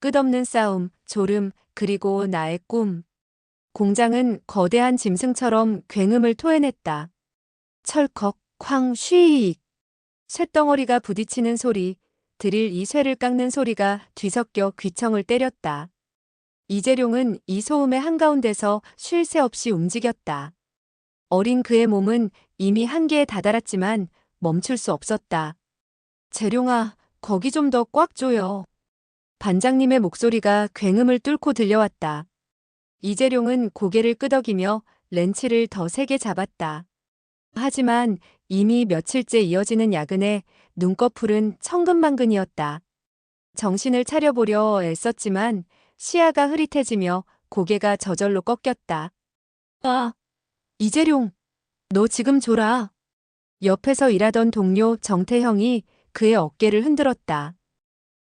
끝없는 싸움, 졸음, 그리고 나의 꿈. 공장은 거대한 짐승처럼 굉음을 토해냈다. 철컥, 쾅, 쉬익. 쇳덩어리가 부딪히는 소리, 드릴 이 쇠를 깎는 소리가 뒤섞여 귀청을 때렸다. 이재룡은 이 소음의 한가운데서 쉴 새 없이 움직였다. 어린 그의 몸은 이미 한계에 다다랐지만 멈출 수 없었다. 재룡아, 거기 좀 더 꽉 조여. 반장님의 목소리가 굉음을 뚫고 들려왔다. 이재룡은 고개를 끄덕이며 렌치를 더 세게 잡았다. 하지만 이미 며칠째 이어지는 야근에 눈꺼풀은 천근만근이었다. 정신을 차려보려 애썼지만 시야가 흐릿해지며 고개가 저절로 꺾였다. 아, 이재룡, 너 지금 졸아. 옆에서 일하던 동료 정태형이 그의 어깨를 흔들었다.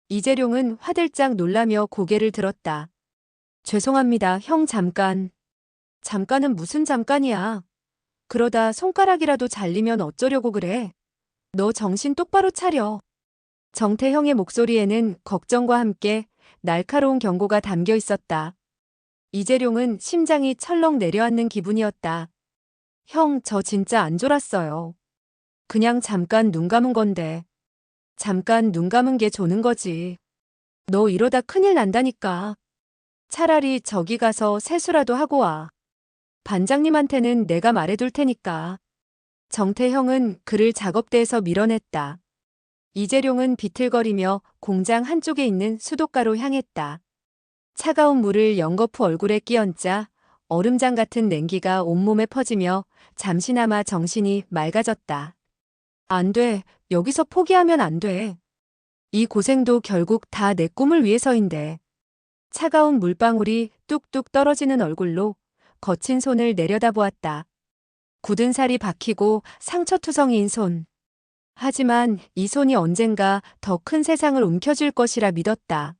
이재룡은 화들짝 놀라며 고개를 들었다. 죄송합니다, 형 잠깐. 잠깐은 무슨 잠깐이야. 그러다 손가락이라도 잘리면 어쩌려고 그래. 너 정신 똑바로 차려. 정태형의 목소리에는 걱정과 함께 날카로운 경고가 담겨 있었다. 이재룡은 심장이 철렁 내려앉는 기분이었다. 형, 저 진짜 안 졸았어요. 그냥 잠깐 눈 감은 건데. 잠깐 눈 감은 게 조는 거지. 너 이러다 큰일 난다니까. 차라리 저기 가서 세수라도 하고 와. 반장님한테는 내가 말해둘 테니까. 정태형은 그를 작업대에서 밀어냈다. 이재룡은 비틀거리며 공장 한쪽에 있는 수도가로 향했다. 차가운 물을 연거푸 얼굴에 끼얹자 얼음장 같은 냉기가 온몸에 퍼지며 잠시나마 정신이 맑아졌다. 안 돼. 여기서 포기하면 안 돼. 이 고생도 결국 다 내 꿈을 위해서인데. 차가운 물방울이 뚝뚝 떨어지는 얼굴로 거친 손을 내려다보았다. 굳은 살이 박히고 상처투성이인 손. 하지만 이 손이 언젠가 더 큰 세상을 움켜쥘 것이라 믿었다.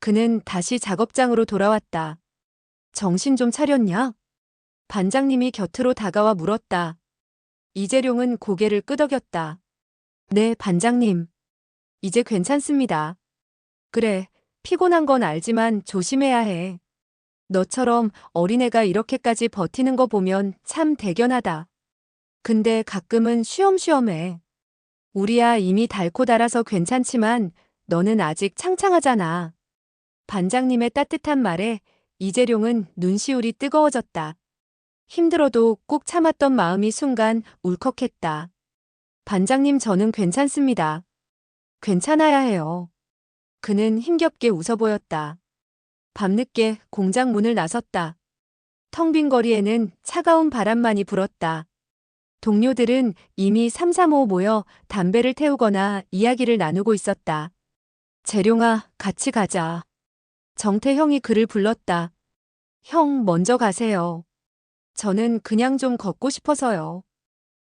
그는 다시 작업장으로 돌아왔다. 정신 좀 차렸냐? 반장님이 곁으로 다가와 물었다. 이재룡은 고개를 끄덕였다. 네, 반장님. 이제 괜찮습니다. 그래, 피곤한 건 알지만 조심해야 해. 너처럼 어린애가 이렇게까지 버티는 거 보면 참 대견하다. 근데 가끔은 쉬엄쉬엄해. 우리야 이미 닳고 달아서 괜찮지만 너는 아직 창창하잖아. 반장님의 따뜻한 말에 이재룡은 눈시울이 뜨거워졌다. 힘들어도 꾹 참았던 마음이 순간 울컥했다. 반장님 저는 괜찮습니다. 괜찮아야 해요. 그는 힘겹게 웃어 보였다. 밤늦게 공장 문을 나섰다. 텅 빈 거리에는 차가운 바람만이 불었다. 동료들은 이미 3, 3, 5 모여 담배를 태우거나 이야기를 나누고 있었다. 재룡아, 같이 가자. 정태형이 그를 불렀다. 형, 먼저 가세요. 저는 그냥 좀 걷고 싶어서요.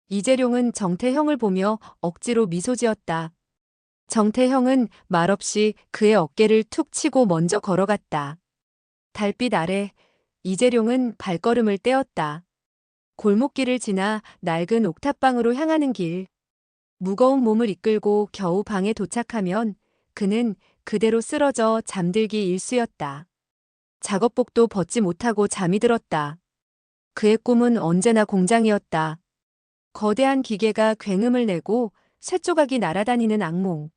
이재룡은 정태형을 보며 억지로 미소 지었다. 정태형은 말없이 그의 어깨를 툭 치고 먼저 걸어갔다. 달빛 아래 이재룡은 발걸음을 떼었다. 골목길을 지나 낡은 옥탑방으로 향하는 길. 무거운 몸을 이끌고 겨우 방에 도착하면 그는 그대로 쓰러져 잠들기 일쑤였다. 작업복도 벗지 못하고 잠이 들었다. 그의 꿈은 언제나 공장이었다. 거대한 기계가 굉음을 내고 쇠조각이 날아다니는 악몽.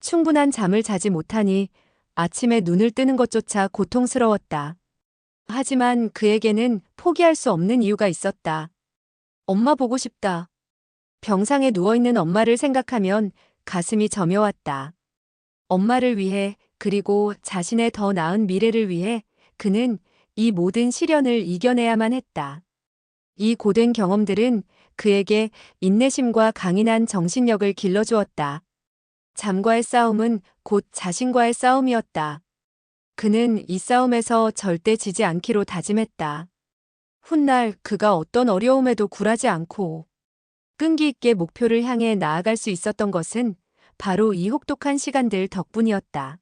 충분한 잠을 자지 못하니 아침에 눈을 뜨는 것조차 고통스러웠다. 하지만 그에게는 포기할 수 없는 이유가 있었다. 엄마 보고 싶다. 병상에 누워있는 엄마를 생각하면 가슴이 저며왔다. 엄마를 위해 그리고 자신의 더 나은 미래를 위해 그는 이 모든 시련을 이겨내야만 했다. 이 고된 경험들은 그에게 인내심과 강인한 정신력을 길러주었다. 잠과의 싸움은 곧 자신과의 싸움이었다. 그는 이 싸움에서 절대 지지 않기로 다짐했다. 훗날 그가 어떤 어려움에도 굴하지 않고 끈기 있게 목표를 향해 나아갈 수 있었던 것은 바로 이 혹독한 시간들 덕분이었다.